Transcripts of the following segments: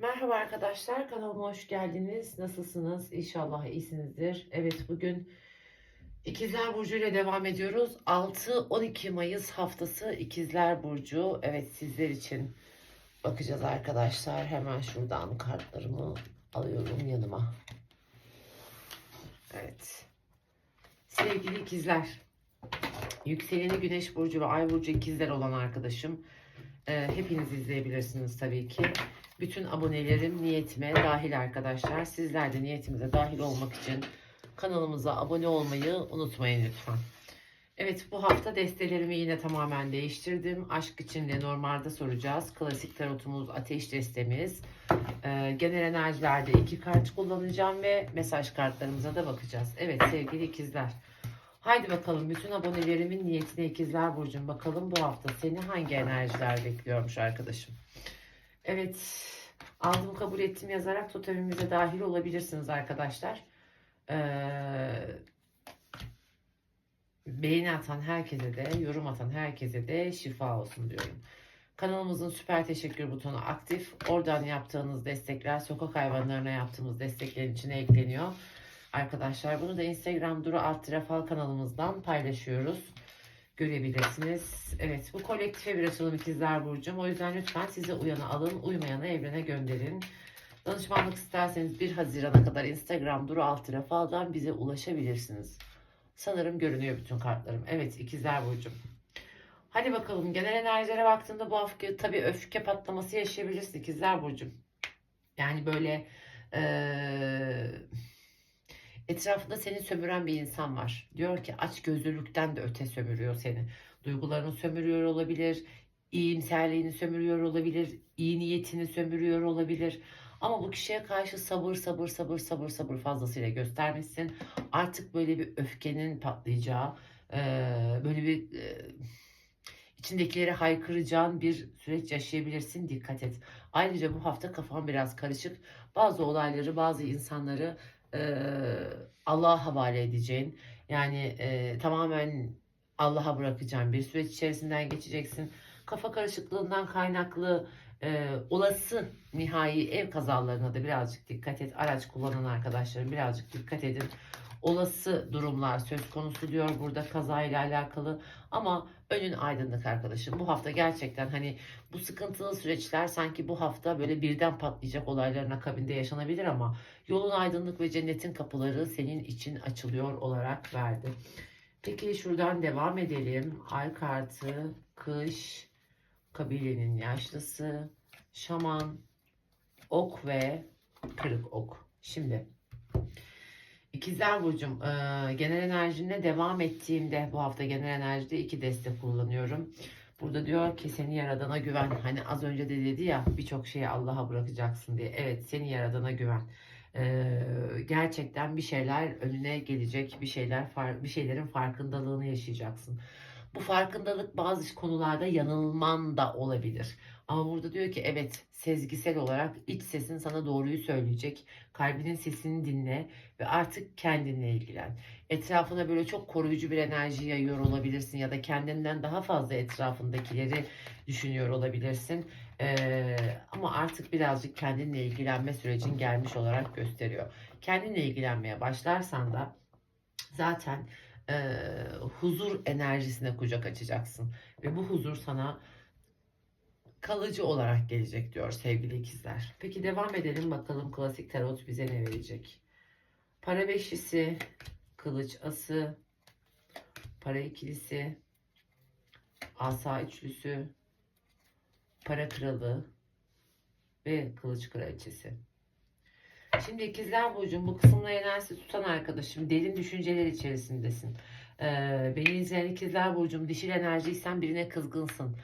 Merhaba arkadaşlar, kanalıma hoş geldiniz. Nasılsınız? İnşallah iyisinizdir. Evet, bugün İkizler Burcu ile devam ediyoruz. 6-12 Mayıs haftası İkizler Burcu. Evet, sizler için bakacağız arkadaşlar. Hemen şuradan kartlarımı alıyorum yanıma. Evet. Sevgili ikizler, yükseleni Güneş Burcu ve Ay Burcu ikizler olan arkadaşım. e, hepiniz izleyebilirsiniz tabii ki. Bütün abonelerim niyetime dahil arkadaşlar. Sizler de niyetimize dahil olmak için kanalımıza abone olmayı unutmayın lütfen. Evet bu hafta destelerimi yine tamamen değiştirdim. Aşk için de normalde soracağız. Klasik tarotumuz ateş destemiz. Ee, genel enerjilerde iki kart kullanacağım ve mesaj kartlarımıza da bakacağız. Evet sevgili ikizler. Haydi bakalım bütün abonelerimin niyetine ikizler burcum. Bakalım bu hafta seni hangi enerjiler bekliyormuş arkadaşım. Evet aldım kabul ettim yazarak totemimize dahil olabilirsiniz arkadaşlar. Ee, beğeni atan herkese de yorum atan herkese de şifa olsun diyorum. Kanalımızın süper teşekkür butonu aktif. Oradan yaptığınız destekler sokak hayvanlarına yaptığımız desteklerin içine ekleniyor. Arkadaşlar bunu da Instagram Duru Alt Fal kanalımızdan paylaşıyoruz. Görebilirsiniz. Evet bu kolektife bir açılım ikizler burcum. O yüzden lütfen size uyanı alın, uymayanı evrene gönderin. Danışmanlık isterseniz 1 Haziran'a kadar Instagram Duru Alt Fal'dan bize ulaşabilirsiniz. Sanırım görünüyor bütün kartlarım. Evet ikizler burcum. Hadi bakalım genel enerjilere baktığımda bu hafta tabii öfke patlaması yaşayabilirsin ikizler burcum. Yani böyle eee Etrafında seni sömüren bir insan var. Diyor ki aç gözlülükten de öte sömürüyor seni. Duygularını sömürüyor olabilir. iyimserliğini sömürüyor olabilir. iyi niyetini sömürüyor olabilir. Ama bu kişiye karşı sabır sabır sabır sabır sabır fazlasıyla göstermişsin. Artık böyle bir öfkenin patlayacağı, böyle bir içindekileri haykıracağın bir süreç yaşayabilirsin. Dikkat et. Ayrıca bu hafta kafan biraz karışık. Bazı olayları, bazı insanları e, Allah'a havale edeceğin yani e, tamamen Allah'a bırakacağın bir süreç içerisinden geçeceksin. Kafa karışıklığından kaynaklı e, olası nihai ev kazalarına da birazcık dikkat et. Araç kullanan arkadaşlarım birazcık dikkat edin. Olası durumlar söz konusu diyor burada kazayla alakalı ama önün aydınlık arkadaşım. Bu hafta gerçekten hani bu sıkıntılı süreçler sanki bu hafta böyle birden patlayacak olayların akabinde yaşanabilir ama yolun aydınlık ve cennetin kapıları senin için açılıyor olarak verdi. Peki şuradan devam edelim. Ay kartı, kış, kabilenin yaşlısı, şaman, ok ve kırık ok. Şimdi İkizler Burcu'm e, genel enerjine devam ettiğimde bu hafta genel enerjide iki destek kullanıyorum. Burada diyor ki seni yaradana güven. Hani az önce de dedi ya birçok şeyi Allah'a bırakacaksın diye. Evet seni yaradana güven. E, gerçekten bir şeyler önüne gelecek. Bir şeyler bir şeylerin farkındalığını yaşayacaksın. Bu farkındalık bazı konularda yanılman da olabilir. Ama burada diyor ki evet sezgisel olarak iç sesin sana doğruyu söyleyecek. Kalbinin sesini dinle ve artık kendinle ilgilen. Etrafına böyle çok koruyucu bir enerji yayıyor olabilirsin ya da kendinden daha fazla etrafındakileri düşünüyor olabilirsin. Ee, ama artık birazcık kendinle ilgilenme sürecin gelmiş olarak gösteriyor. Kendinle ilgilenmeye başlarsan da zaten e, huzur enerjisine kucak açacaksın. Ve bu huzur sana kalıcı olarak gelecek diyor sevgili ikizler. Peki devam edelim bakalım klasik tarot bize ne verecek? Para beşlisi, kılıç ası, para ikilisi, asa üçlüsü, para kralı ve kılıç kraliçesi. Şimdi ikizler burcum bu kısımla enerjisi tutan arkadaşım derin düşünceler içerisindesin. Ee, beni izleyen ikizler burcum dişil enerjiysen birine kızgınsın.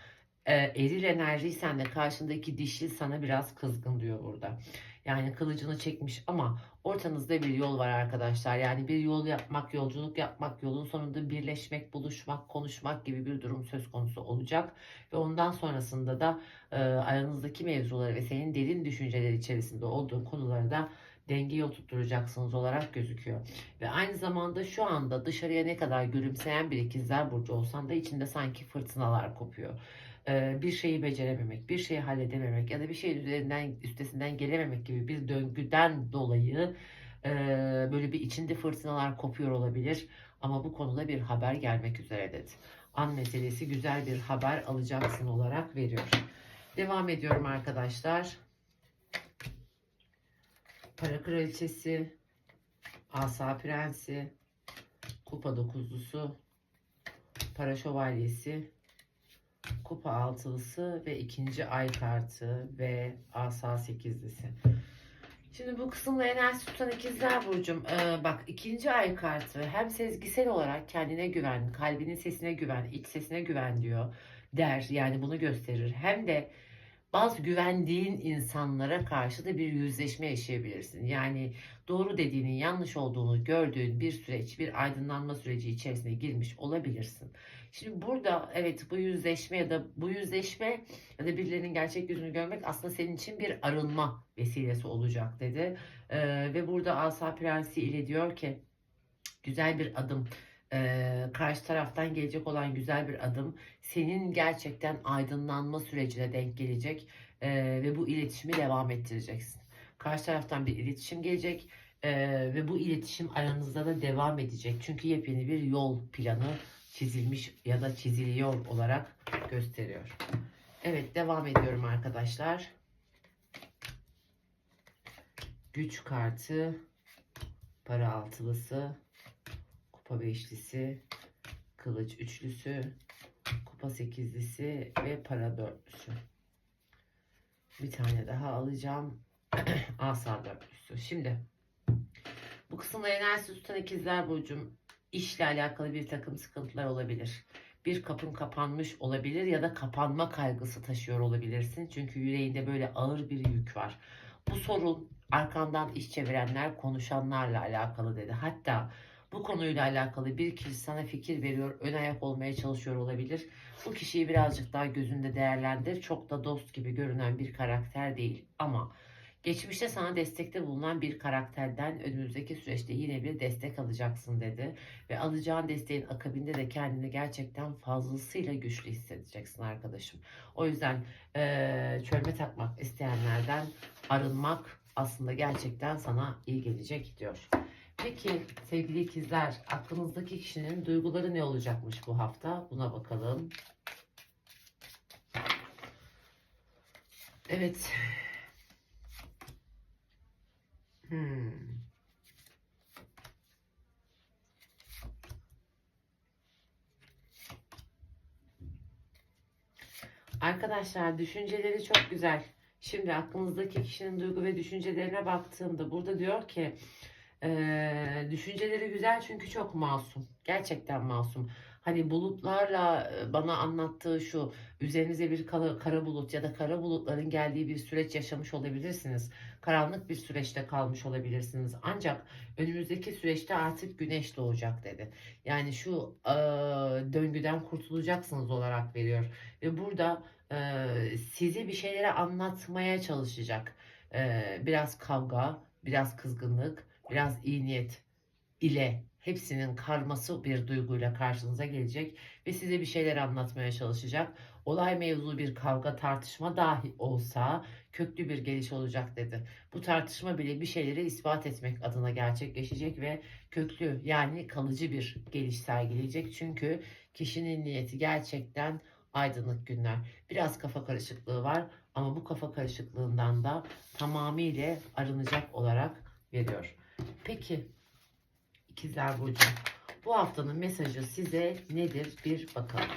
Ee, eril enerjiysen de karşındaki dişil sana biraz kızgın diyor burada. Yani kılıcını çekmiş ama ortanızda bir yol var arkadaşlar. Yani bir yol yapmak, yolculuk yapmak, yolun sonunda birleşmek, buluşmak, konuşmak gibi bir durum söz konusu olacak. Ve ondan sonrasında da e, aranızdaki mevzuları ve senin derin düşünceler içerisinde olduğun konuları da dengeye oturtacaksınız olarak gözüküyor. Ve aynı zamanda şu anda dışarıya ne kadar gülümseyen bir ikizler burcu olsan da içinde sanki fırtınalar kopuyor. Bir şeyi becerememek, bir şeyi halledememek ya da bir şeyin üzerinden üstesinden gelememek gibi bir döngüden dolayı böyle bir içinde fırtınalar kopuyor olabilir. Ama bu konuda bir haber gelmek üzere dedi. An meselesi güzel bir haber alacaksın olarak veriyor. Devam ediyorum arkadaşlar. Para kraliçesi, asa prensi, kupa dokuzlusu, para şövalyesi, kupa altılısı ve ikinci ay kartı ve asa sekizlisi. Şimdi bu kısımda enerji tutan ikizler Burcu'm ee, bak ikinci ay kartı hem sezgisel olarak kendine güven, kalbinin sesine güven, iç sesine güven diyor der yani bunu gösterir. Hem de bazı güvendiğin insanlara karşı da bir yüzleşme yaşayabilirsin. Yani doğru dediğinin yanlış olduğunu gördüğün bir süreç, bir aydınlanma süreci içerisine girmiş olabilirsin. Şimdi burada evet bu yüzleşme ya da bu yüzleşme ya da birilerinin gerçek yüzünü görmek aslında senin için bir arınma vesilesi olacak dedi. Ee, ve burada Asa Prensi ile diyor ki güzel bir adım ee, karşı taraftan gelecek olan güzel bir adım senin gerçekten aydınlanma sürecine denk gelecek Ee, ve bu iletişimi devam ettireceksin. Karşı taraftan bir iletişim gelecek ee, ve bu iletişim aranızda da devam edecek. Çünkü yepyeni bir yol planı çizilmiş ya da çiziliyor olarak gösteriyor. Evet devam ediyorum arkadaşlar. Güç kartı, para altılısı, kupa beşlisi, kılıç üçlüsü, kupa sekizlisi ve para dörtlüsü. Bir tane daha alacağım. Asa dörtlüsü. Şimdi bu kısımda enerji tutan ikizler burcum işle alakalı bir takım sıkıntılar olabilir. Bir kapın kapanmış olabilir ya da kapanma kaygısı taşıyor olabilirsin. Çünkü yüreğinde böyle ağır bir yük var. Bu sorun arkandan iş çevirenler, konuşanlarla alakalı dedi. Hatta bu konuyla alakalı bir kişi sana fikir veriyor, ön ayak olmaya çalışıyor olabilir. Bu kişiyi birazcık daha gözünde değerlendir. Çok da dost gibi görünen bir karakter değil ama geçmişte sana destekte bulunan bir karakterden önümüzdeki süreçte yine bir destek alacaksın dedi. Ve alacağın desteğin akabinde de kendini gerçekten fazlasıyla güçlü hissedeceksin arkadaşım. O yüzden eee çölme takmak isteyenlerden arınmak aslında gerçekten sana iyi gelecek diyor. Peki sevgili ikizler aklınızdaki kişinin duyguları ne olacakmış bu hafta? Buna bakalım. Evet. Hmm. Arkadaşlar düşünceleri çok güzel. Şimdi aklınızdaki kişinin duygu ve düşüncelerine baktığımda burada diyor ki ee, düşünceleri güzel çünkü çok masum. Gerçekten masum. Hani bulutlarla bana anlattığı şu üzerinize bir kara, kara bulut ya da kara bulutların geldiği bir süreç yaşamış olabilirsiniz. Karanlık bir süreçte kalmış olabilirsiniz. Ancak önümüzdeki süreçte artık güneş doğacak dedi. Yani şu e, döngüden kurtulacaksınız olarak veriyor. Ve burada e, size bir şeyleri anlatmaya çalışacak. E, biraz kavga, biraz kızgınlık biraz iyi niyet ile hepsinin karması bir duyguyla karşınıza gelecek ve size bir şeyler anlatmaya çalışacak. Olay mevzu bir kavga tartışma dahi olsa köklü bir geliş olacak dedi. Bu tartışma bile bir şeyleri ispat etmek adına gerçekleşecek ve köklü yani kalıcı bir geliş sergileyecek. Çünkü kişinin niyeti gerçekten aydınlık günler. Biraz kafa karışıklığı var ama bu kafa karışıklığından da tamamıyla arınacak olarak veriyor. Peki ikizler burcu bu haftanın mesajı size nedir bir bakalım.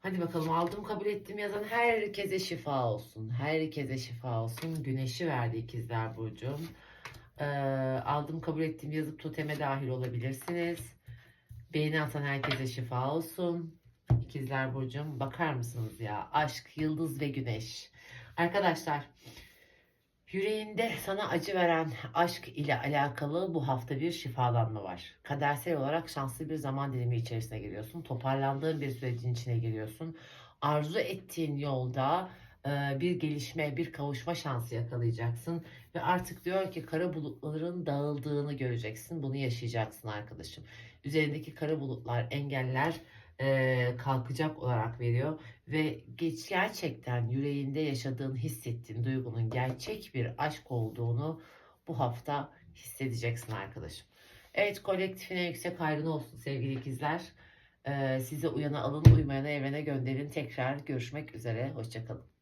Hadi bakalım aldım kabul ettim yazan herkese şifa olsun. Herkese şifa olsun. Güneşi verdi ikizler burcum. Ee, aldım kabul ettim yazıp toteme dahil olabilirsiniz. Beğeni atan herkese şifa olsun. İkizler burcum bakar mısınız ya? Aşk, yıldız ve güneş. Arkadaşlar Yüreğinde sana acı veren aşk ile alakalı bu hafta bir şifalanma var. Kadersel olarak şanslı bir zaman dilimi içerisine giriyorsun. Toparlandığın bir sürecin içine giriyorsun. Arzu ettiğin yolda e, bir gelişme, bir kavuşma şansı yakalayacaksın. Ve artık diyor ki kara bulutların dağıldığını göreceksin. Bunu yaşayacaksın arkadaşım. Üzerindeki kara bulutlar, engeller e, kalkacak olarak veriyor ve geç gerçekten yüreğinde yaşadığın, hissettiğin duygunun gerçek bir aşk olduğunu bu hafta hissedeceksin arkadaşım. Evet kolektifine yüksek hayrın olsun sevgili ikizler. Ee, size uyana alın, uymayana evrene gönderin. Tekrar görüşmek üzere. Hoşçakalın.